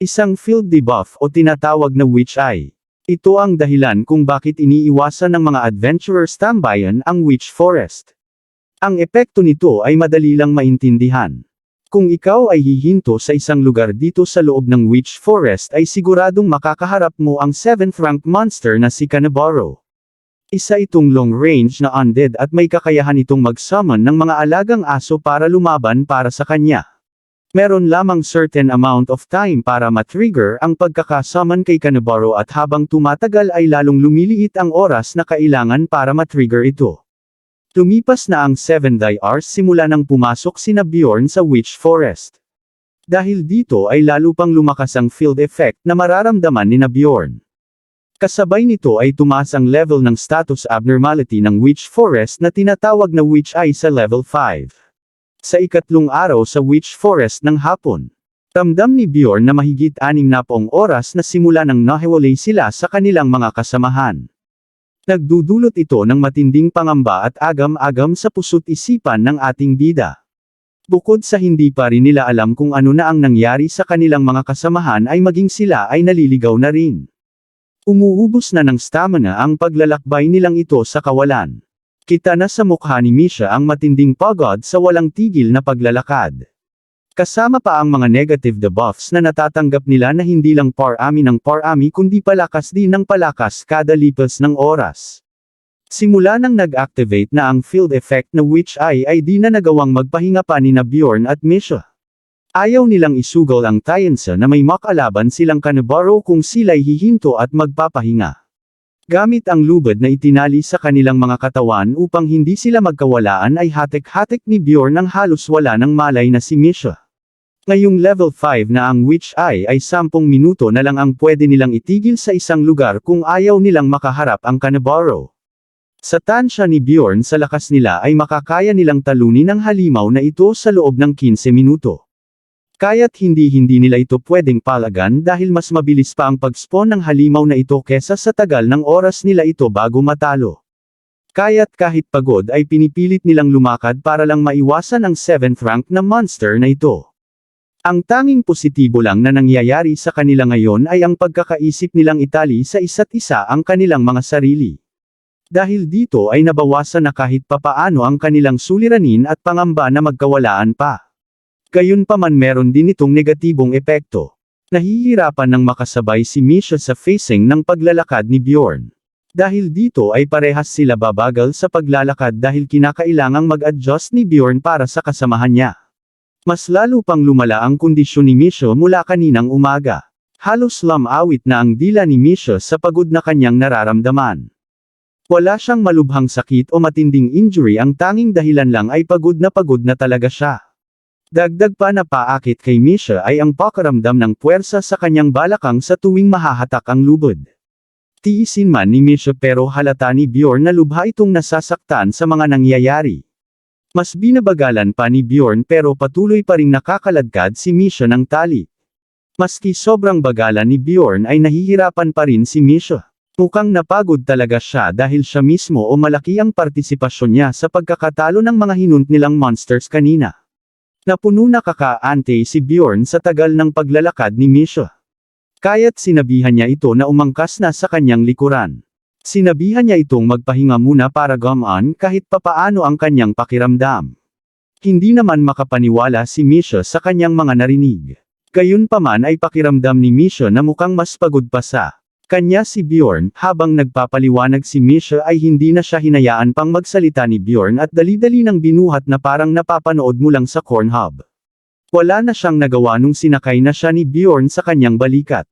Isang field debuff o tinatawag na Witch Eye. Ito ang dahilan kung bakit iniiwasan ng mga adventurers tambayan ang Witch Forest. Ang epekto nito ay madali lang maintindihan. Kung ikaw ay hihinto sa isang lugar dito sa loob ng Witch Forest ay siguradong makakaharap mo ang 7th rank monster na si Kanabaro. Isa itong long range na undead at may kakayahan itong mag-summon ng mga alagang aso para lumaban para sa kanya. Meron lamang certain amount of time para matrigger ang pagkakasummon kay Kanabaro at habang tumatagal ay lalong lumiliit ang oras na kailangan para matrigger ito. Lumipas na ang 7 die hours simula nang pumasok sina Bjorn sa Witch Forest. Dahil dito ay lalo pang lumakas ang field effect na mararamdaman ni na Bjorn. Kasabay nito ay tumaas ang level ng status abnormality ng Witch Forest na tinatawag na Witch Eye sa level 5. Sa ikatlong araw sa Witch Forest ng hapon, ramdam ni Bjorn na mahigit anim na poong oras na simula nang nahiwalay sila sa kanilang mga kasamahan. Nagdudulot ito ng matinding pangamba at agam-agam sa puso't isipan ng ating bida. Bukod sa hindi pa rin nila alam kung ano na ang nangyari sa kanilang mga kasamahan ay maging sila ay naliligaw na rin. Umuubos na ng stamina ang paglalakbay nilang ito sa kawalan. Kita na sa mukha ni Misha ang matinding pagod sa walang tigil na paglalakad. Kasama pa ang mga negative debuffs na natatanggap nila na hindi lang par-ami ng par-ami kundi palakas din ng palakas kada lipas ng oras. Simula nang nag-activate na ang field effect na Witch Eye ay di na nagawang magpahinga pa ni na Bjorn at Misha. Ayaw nilang isugal ang Tyensa na may makalaban silang Kanabaro kung sila'y hihinto at magpapahinga. Gamit ang lubad na itinali sa kanilang mga katawan upang hindi sila magkawalaan ay hatek-hatek ni Bjorn ang halos wala ng malay na si Misha. Ngayong level 5 na ang Witch Eye ay 10 minuto na lang ang pwede nilang itigil sa isang lugar kung ayaw nilang makaharap ang Kanabaro. Sa tansya ni Bjorn sa lakas nila ay makakaya nilang talunin ang halimaw na ito sa loob ng 15 minuto. Kaya't hindi-hindi nila ito pwedeng palagan dahil mas mabilis pa ang pag-spawn ng halimaw na ito kesa sa tagal ng oras nila ito bago matalo. Kaya't kahit pagod ay pinipilit nilang lumakad para lang maiwasan ang 7th rank na monster na ito. Ang tanging positibo lang na nangyayari sa kanila ngayon ay ang pagkakaisip nilang itali sa isa't isa ang kanilang mga sarili. Dahil dito ay nabawasan na kahit papaano ang kanilang suliranin at pangamba na magkawalaan pa. Gayunpaman meron din itong negatibong epekto. Nahihirapan ng makasabay si Misha sa facing ng paglalakad ni Bjorn. Dahil dito ay parehas sila babagal sa paglalakad dahil kinakailangang mag-adjust ni Bjorn para sa kasamahan niya. Mas lalo pang lumala ang kondisyon ni Misha mula kaninang umaga. Halos lamawit na ang dila ni Misha sa pagod na kanyang nararamdaman. Wala siyang malubhang sakit o matinding injury ang tanging dahilan lang ay pagod na pagod na talaga siya. Dagdag pa na paakit kay Misha ay ang pakaramdam ng puwersa sa kanyang balakang sa tuwing mahahatak ang lubod. Tiisin man ni Misha pero halata ni Bjorn na lubha itong nasasaktan sa mga nangyayari. Mas binabagalan pa ni Bjorn pero patuloy pa ring nakakaladkad si Misha ng tali. Maski sobrang bagalan ni Bjorn ay nahihirapan pa rin si Misha. Mukhang napagod talaga siya dahil siya mismo o malaki ang partisipasyon niya sa pagkakatalo ng mga hinunt nilang monsters kanina. Napuno na kakaante si Bjorn sa tagal ng paglalakad ni Misha. Kaya't sinabihan niya ito na umangkas na sa kanyang likuran. Sinabihan niya itong magpahinga muna para gumaan kahit papaano ang kanyang pakiramdam. Hindi naman makapaniwala si Misha sa kanyang mga narinig. Gayunpaman ay pakiramdam ni Misha na mukhang mas pagod pa sa kanya si Bjorn, habang nagpapaliwanag si Misha ay hindi na siya hinayaan pang magsalita ni Bjorn at dali-dali nang binuhat na parang napapanood mo lang sa corn hub. Wala na siyang nagawa nung sinakay na siya ni Bjorn sa kanyang balikat.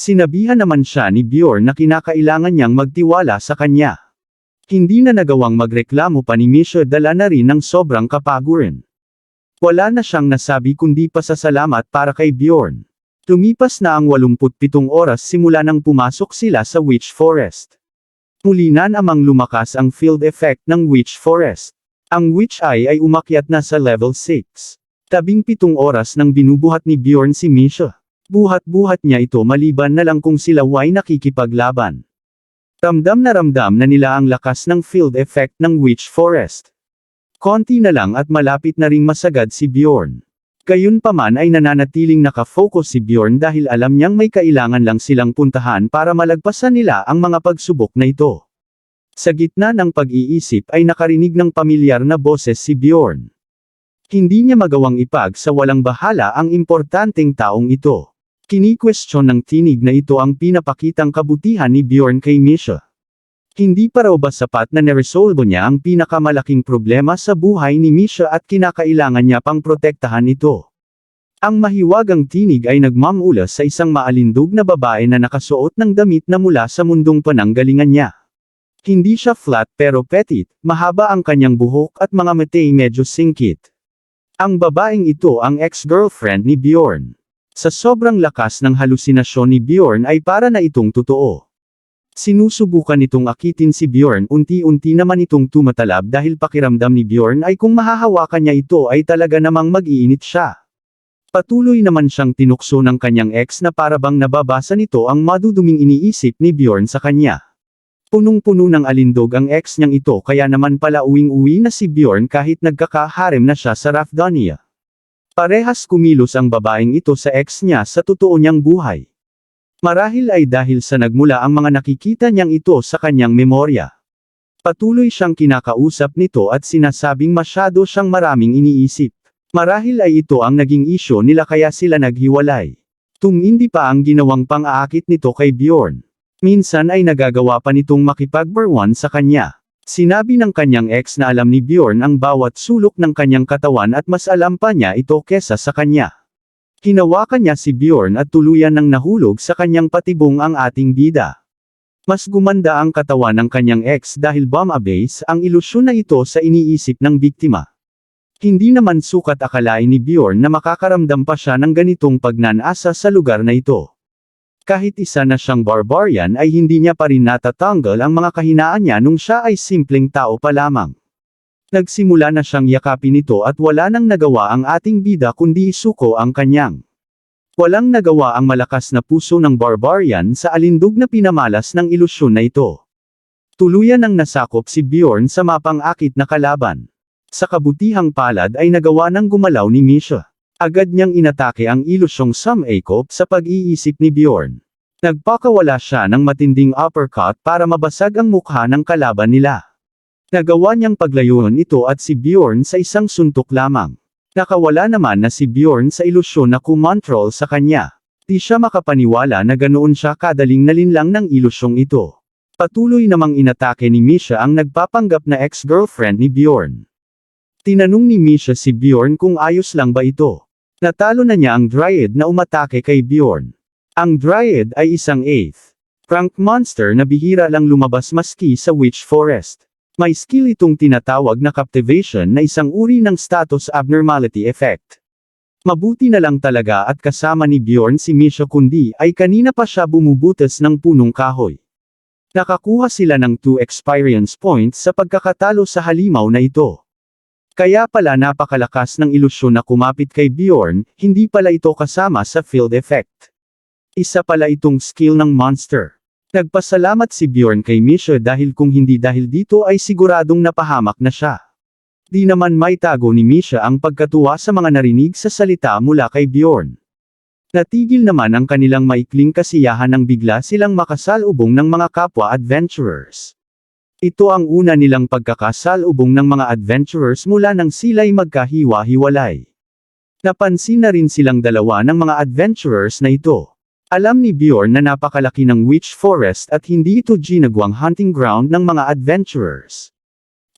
Sinabihan naman siya ni Bjorn na kinakailangan niyang magtiwala sa kanya. Hindi na nagawang magreklamo pa ni Misha dala na rin ng sobrang kapaguran. Wala na siyang nasabi kundi pasasalamat para kay Bjorn. Lumipas na ang 87 oras simula nang pumasok sila sa Witch Forest. Muli na namang lumakas ang field effect ng Witch Forest. Ang Witch Eye ay umakyat na sa level 6. Tabing pitong oras nang binubuhat ni Bjorn si Misha. Buhat-buhat niya ito maliban na lang kung sila ay nakikipaglaban. Ramdam na ramdam na nila ang lakas ng field effect ng Witch Forest. Konti na lang at malapit na ring masagad si Bjorn. Gayunpaman ay nananatiling nakafocus si Bjorn dahil alam niyang may kailangan lang silang puntahan para malagpasan nila ang mga pagsubok na ito. Sa gitna ng pag-iisip ay nakarinig ng pamilyar na boses si Bjorn. Hindi niya magawang ipag sa walang bahala ang importanteng taong ito. Kini-question ng tinig na ito ang pinapakitang kabutihan ni Bjorn kay Misha. Hindi pa raw ba sapat na neresolbo niya ang pinakamalaking problema sa buhay ni Misha at kinakailangan niya pang protektahan ito. Ang mahiwagang tinig ay nagmamula sa isang maalindog na babae na nakasuot ng damit na mula sa mundong pananggalingan niya. Hindi siya flat pero petit, mahaba ang kanyang buhok at mga matay medyo singkit. Ang babaeng ito ang ex-girlfriend ni Bjorn. Sa sobrang lakas ng halusinasyon ni Bjorn ay para na itong totoo. Sinusubukan nitong akitin si Bjorn unti-unti naman itong tumatalab dahil pakiramdam ni Bjorn ay kung mahahawakan niya ito ay talaga namang mag-iinit siya. Patuloy naman siyang tinukso ng kanyang ex na parabang nababasa nito ang maduduming iniisip ni Bjorn sa kanya. Punong-puno ng alindog ang ex niyang ito kaya naman pala uwing-uwi na si Bjorn kahit nagkakaharem na siya sa Rafdania. Parehas kumilos ang babaeng ito sa ex niya sa totoo niyang buhay. Marahil ay dahil sa nagmula ang mga nakikita niyang ito sa kanyang memorya. Patuloy siyang kinakausap nito at sinasabing masyado siyang maraming iniisip. Marahil ay ito ang naging isyo nila kaya sila naghiwalay. Tumindi pa ang ginawang pang-aakit nito kay Bjorn. Minsan ay nagagawa pa nitong makipagbarwan sa kanya. Sinabi ng kanyang ex na alam ni Bjorn ang bawat sulok ng kanyang katawan at mas alam pa niya ito kesa sa kanya. Hinawakan niya si Bjorn at tuluyan ng nahulog sa kanyang patibong ang ating bida. Mas gumanda ang katawan ng kanyang ex dahil bomb abase ang ilusyon na ito sa iniisip ng biktima. Hindi naman sukat akalain ni Bjorn na makakaramdam pa siya ng ganitong pagnanasa sa lugar na ito. Kahit isa na siyang barbarian ay hindi niya pa rin natatanggal ang mga kahinaan niya nung siya ay simpleng tao pa lamang. Nagsimula na siyang yakapin ito at wala nang nagawa ang ating bida kundi isuko ang kanyang. Walang nagawa ang malakas na puso ng barbarian sa alindog na pinamalas ng ilusyon na ito. Tuluyan ang nasakop si Bjorn sa mapang-akit na kalaban. Sa kabutihang palad ay nagawa ng gumalaw ni Misha. Agad niyang inatake ang ilusyong Sum-Akop sa pag-iisip ni Bjorn. Nagpakawala siya ng matinding uppercut para mabasag ang mukha ng kalaban nila. Nagawa niyang paglayuan ito at si Bjorn sa isang suntok lamang. Nakawala naman na si Bjorn sa ilusyon na kumontrol sa kanya. Di siya makapaniwala na ganoon siya kadaling nalinlang ng ilusyong ito. Patuloy namang inatake ni Misha ang nagpapanggap na ex-girlfriend ni Bjorn. Tinanong ni Misha si Bjorn kung ayos lang ba ito. Natalo na niya ang Dryad na umatake kay Bjorn. Ang Dryad ay isang 8th rank monster na bihira lang lumabas maski sa Witch Forest. May skill itong tinatawag na captivation na isang uri ng status abnormality effect. Mabuti na lang talaga at kasama ni Bjorn si Misha kundi ay kanina pa siya bumubutas ng punong kahoy. Nakakuha sila ng 2 experience points sa pagkakatalo sa halimaw na ito. Kaya pala napakalakas ng ilusyon na kumapit kay Bjorn, hindi pala ito kasama sa field effect. Isa pala itong skill ng monster. Nagpasalamat si Bjorn kay Misha dahil kung hindi dahil dito ay siguradong napahamak na siya. Di naman may tago ni Misha ang pagkatuwa sa mga narinig sa salita mula kay Bjorn. Natigil naman ang kanilang maikling kasiyahan nang bigla silang makasalubong ng mga kapwa adventurers. Ito ang una nilang pagkakasalubong ng mga adventurers mula nang sila'y magkahiwa-hiwalay. Napansin na rin silang dalawa ng mga adventurers na ito. Alam ni Bjorn na napakalaki ng Witch Forest at hindi ito ginagawang hunting ground ng mga adventurers.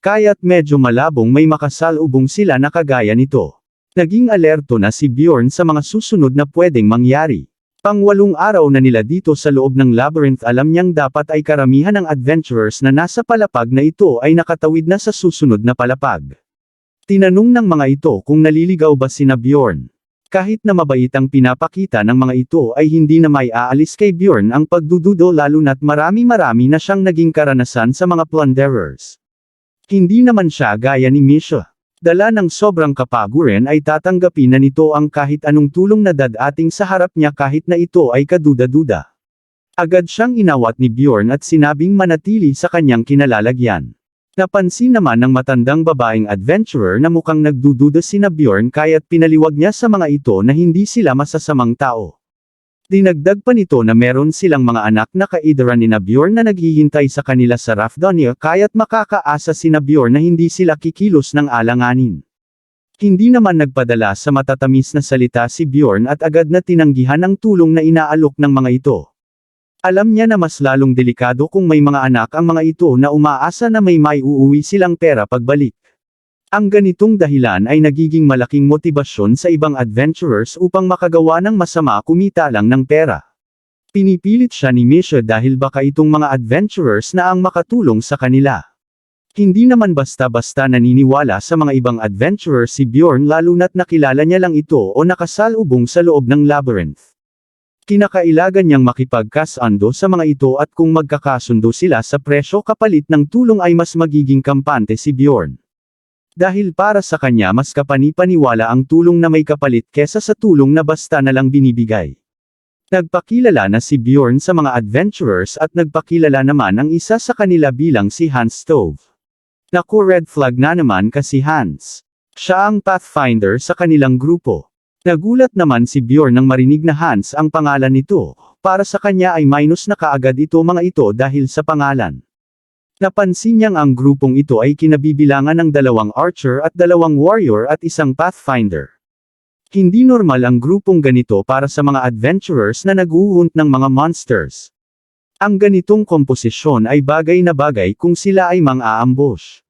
Kaya't medyo malabong may makasalubong sila na kagaya nito. Naging alerto na si Bjorn sa mga susunod na pwedeng mangyari. Pangwalong araw na nila dito sa loob ng labyrinth alam niyang dapat ay karamihan ng adventurers na nasa palapag na ito ay nakatawid na sa susunod na palapag. Tinanong ng mga ito kung naliligaw ba sina Bjorn. Kahit na mabait ang pinapakita ng mga ito ay hindi na may aalis kay Bjorn ang pagdududo lalo na't marami-marami na siyang naging karanasan sa mga plunderers. Hindi naman siya gaya ni Misha. Dala ng sobrang kapaguran ay tatanggapin na nito ang kahit anong tulong na dadating sa harap niya kahit na ito ay kaduda-duda. Agad siyang inawat ni Bjorn at sinabing manatili sa kanyang kinalalagyan. Napansin naman ng matandang babaeng adventurer na mukhang nagdududa sina Bjorn kaya't pinaliwag niya sa mga ito na hindi sila masasamang tao. Dinagdag pa nito na meron silang mga anak na kaidara ni Bjorn na naghihintay sa kanila sa Rafdonia kaya't makakaasa si Bjorn na hindi sila kikilos ng alanganin. Hindi naman nagpadala sa matatamis na salita si Bjorn at agad na tinanggihan ang tulong na inaalok ng mga ito. Alam niya na mas lalong delikado kung may mga anak ang mga ito na umaasa na may may uuwi silang pera pagbalik. Ang ganitong dahilan ay nagiging malaking motibasyon sa ibang adventurers upang makagawa ng masama kumita lang ng pera. Pinipilit siya ni Misha dahil baka itong mga adventurers na ang makatulong sa kanila. Hindi naman basta-basta naniniwala sa mga ibang adventurer si Bjorn lalo na't nakilala niya lang ito o nakasalubong sa loob ng labyrinth. Kinakailagan niyang makipagkasando sa mga ito at kung magkakasundo sila sa presyo kapalit ng tulong ay mas magiging kampante si Bjorn. Dahil para sa kanya mas kapani-paniwala ang tulong na may kapalit kesa sa tulong na basta na lang binibigay. Nagpakilala na si Bjorn sa mga adventurers at nagpakilala naman ang isa sa kanila bilang si Hans Stove. Naku red flag na naman kasi Hans. Siya ang pathfinder sa kanilang grupo. Nagulat naman si Bjorn nang marinig na Hans ang pangalan nito, para sa kanya ay minus na kaagad ito mga ito dahil sa pangalan. Napansin niyang ang grupong ito ay kinabibilangan ng dalawang archer at dalawang warrior at isang pathfinder. Hindi normal ang grupong ganito para sa mga adventurers na naghuhunt ng mga monsters. Ang ganitong komposisyon ay bagay na bagay kung sila ay mang-aambush.